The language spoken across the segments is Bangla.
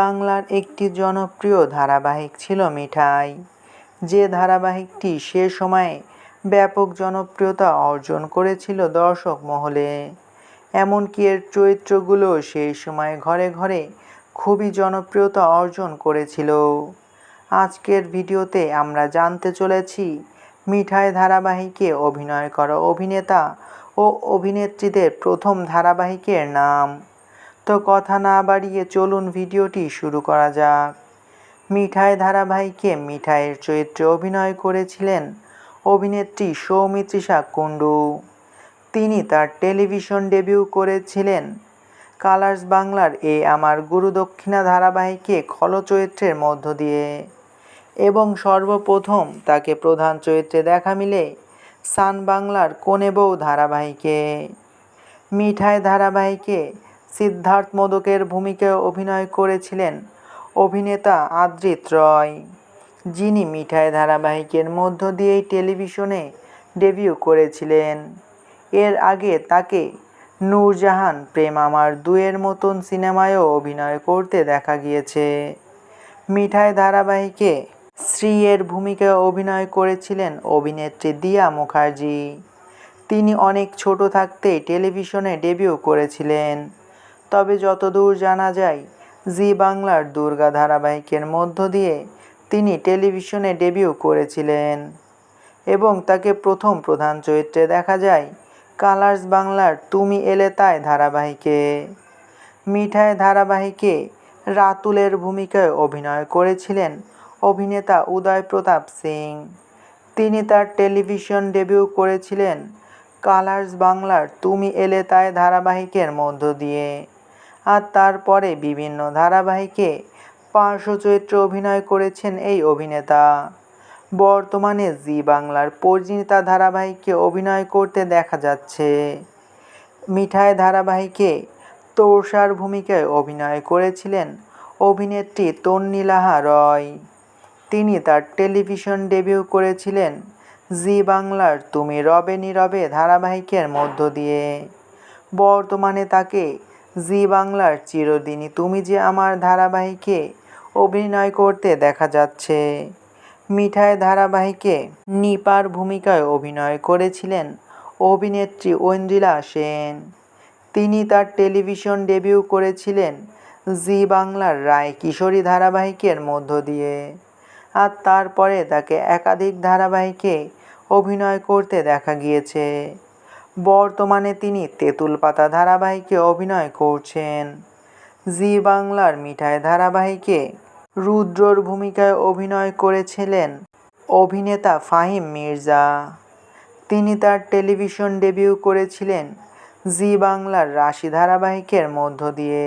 বাংলার একটি জনপ্রিয় ধারাবাহিক ছিল মিঠাই। যে ধারাবাহিকটি সে সময়ে ব্যাপক জনপ্রিয়তা অর্জন করেছিল দর্শক মহলে। এমনকি এর চরিত্রগুলো সেই সময় ঘরে ঘরে খুবই জনপ্রিয়তা অর্জন করেছিল। আজকের ভিডিওতে আমরা জানতে চলেছি, মিঠাই ধারাবাহিকে অভিনয় করা অভিনেতা ও অভিনেত্রীদের প্রথম ধারাবাহিকের নাম। তো কথা না বাড়িয়ে চলুন ভিডিওটি শুরু করা যাক। মিঠাই ধারাবাহিকে মিঠাইয়ের চরিত্রে অভিনয় করেছিলেন অভিনেত্রী সৌমিত্রিষা কুণ্ডু। তিনি তার টেলিভিশন ডেবিউ করেছিলেন। কালার্স বাংলার এ আমার গুরু দক্ষিণা ধারাবাহিকে খল চরিত্রের মধ্য দিয়ে। এবং সর্বপ্রথম তাকে প্রধান চরিত্রে দেখা মিলে সান বাংলার কোনে বউ ধারাবাহিকে। মিঠাই ধারাবাহিকে সিদ্ধার্থ মোদকের ভূমিকায় অভিনয় করেছিলেন অভিনেতা আদ্রিত রয়, যিনি মিঠাই ধারাবাহিকের মধ্য দিয়েই টেলিভিশনে ডেবিউ করেছিলেন। এর আগে তাকে নূরজাহান প্রেম আমার দুয়ের মতন সিনেমায়ও অভিনয় করতে দেখা গিয়েছে। মিঠাই ধারাবাহিকে শ্রীয়ের ভূমিকায় অভিনয় করেছিলেন অভিনেত্রী দিয়া মুখার্জি। তিনি অনেক ছোট থাকতেই টেলিভিশনে ডেবিউ করেছিলেন। তবে যতদূর জানা যায়, জি বাংলার দুর্গা ধারাবাহিকের মধ্য দিয়ে তিনি টেলিভিশনে ডেবিউ করেছিলেন এবং তাকে প্রথম প্রধান চরিত্রে দেখা যায়, কালার্স বাংলার তুমি এলে তাই ধারাবাহিকে। মিঠাই ধারাবাহিকে রাতুলের ভূমিকায় অভিনয় করেছিলেন অভিনেতা উদয় প্রতাপ সিং। তিনি তার টেলিভিশন ডেবিউ করেছিলেন কালার্স বাংলার তুমি এলে তাই ধারাবাহিকের মধ্য দিয়ে। আর তারপরে বিভিন্ন ধারাবাহিকে পার্শ্ব চরিত্রে অভিনয় করেছেন এই অভিনেতা। বর্তমানে জি বাংলার পরিণীতা ধারাবাহিকে অভিনয় করতে দেখা যাচ্ছে। মিঠাই ধারাবাহিকে তোষার ভূমিকায় অভিনয় করেছিলেন অভিনেত্রী তন্নিলাহা রয়। তিনি তার টেলিভিশন ডেবিউ করেছিলেন জি বাংলার তুমি রবে নীরবে ধারাবাহিকের মধ্য দিয়ে। বর্তমানে তাকে জি বাংলার চিরদিনই তুমি যে আমার ধারাবাহিকে অভিনয় করতে দেখা যাচ্ছে। মিঠাই ধারাবাহিকে নিপার ভূমিকায় অভিনয় করেছিলেন অভিনেত্রী ঐন্দ্রিলা সেন। তিনি তার টেলিভিশন ডেবিউ করেছিলেন জি বাংলার রায় কিশোরী ধারাবাহিকের মধ্য দিয়ে। আর তারপরে তাকে একাধিক ধারাবাহিকে অভিনয় করতে দেখা গিয়েছে। বর্তমানে তিনি তেঁতুল পাতা ধারাবাহিকে অভিনয় করছেন। জি বাংলার মিঠাই ধারাবাহিকে রুদ্রর ভূমিকায় অভিনয় করেছিলেন অভিনেতা ফাহিম মির্জা। তিনি তার টেলিভিশন ডেবিউ করেছিলেন জি বাংলার রাশি ধারাবাহিকের মধ্য দিয়ে।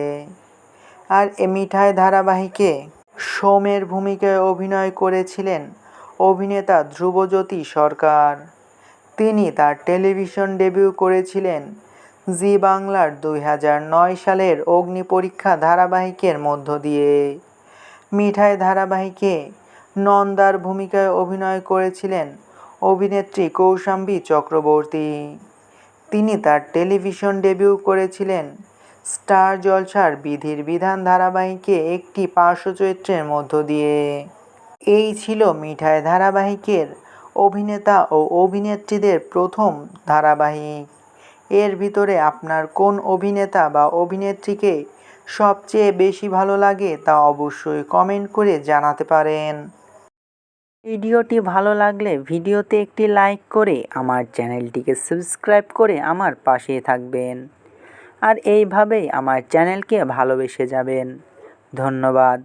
আর এ মিঠাই ধারাবাহিকে সোমের ভূমিকায় অভিনয় করেছিলেন অভিনেতা ধ্রুবজ্যোতি সরকার। তিনি তার টেলিভিশন ডেবিউ করেছিলেন। জি বাংলার দুই হাজার নয় সালের অগ্নি পরীক্ষা ধারাবাহিকের মধ্য দিয়ে। মিঠাই ধারাবাহিকে নন্দার ভূমিকায় অভিনয় করেছিলেন অভিনেত্রী কৌশাম্বী চক্রবর্তী। তিনি তার টেলিভিশন ডেবিউ করেছিলেন স্টার জলসার বিধির বিধান ধারাবাহিকে একটি পার্শ্ব চরিত্রের মধ্য দিয়ে। এই ছিল মিঠাই ধারাবাহিকের অভিনেতা ও অভিনেত্রীদের প্রথম ধারাবাহিক। এর ভিতরে আপনার কোন অভিনেতা বা অভিনেত্রীকে সবচেয়ে বেশি ভালো লাগে তা অবশ্যই কমেন্ট করে জানাতে পারেন। ভিডিওটি ভালো লাগলে ভিডিওতে একটি লাইক করে আমার চ্যানেলটিকে সাবস্ক্রাইব করে আমার পাশে থাকবেন। আর এইভাবেই আমার চ্যানেলকে ভালোবেসে যাবেন। ধন্যবাদ।